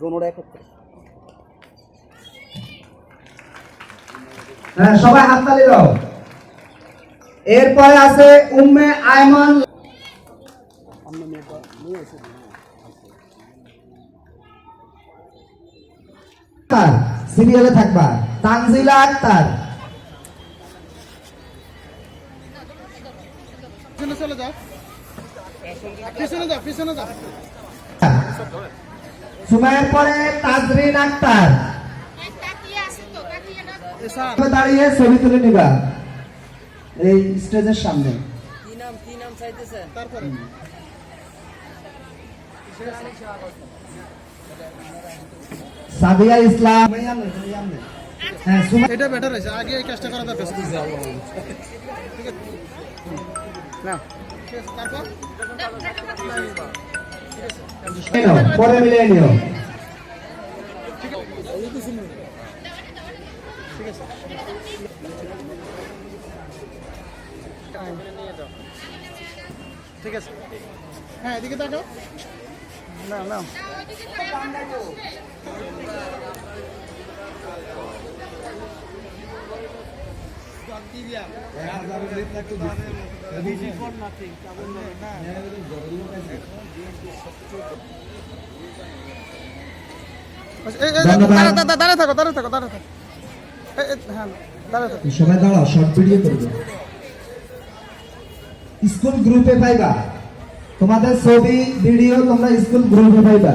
দোনোটা একত্রে। হ্যাঁ সবাই হাততালি দাও। এরপরে আছে উম্মে আয়মান। সিরিয়ালে থাকবা। তানজিলা আক্তার। পিছনে চলে যাও পিছনে যাও পিছনে যাও সুমাইয়ের পরে তাজরিন আক্তার। দাঁড়িয়ে ছবি তুলে নিবা। এই স্টেজের সামনে। সাদিয়া ইসলাম। হ্যাঁ এটা বেটার হয়েছে। আগে এই কাজটা করা দরকার না তারপর? নিও, পরে মিলিয়ে নিও ঠিক আছে। হ্যাঁ এদিকে তাকাও। না না আচ্ছা, এই- এই- এই, ধন্যবাদ। দাঁড়া- হ্যাঁ শর্ট ভিডিও স্কুল গ্রুপে পাইবা তোমাদের ছবি ভিডিও তোমরা স্কুল গ্রুপে পাইবা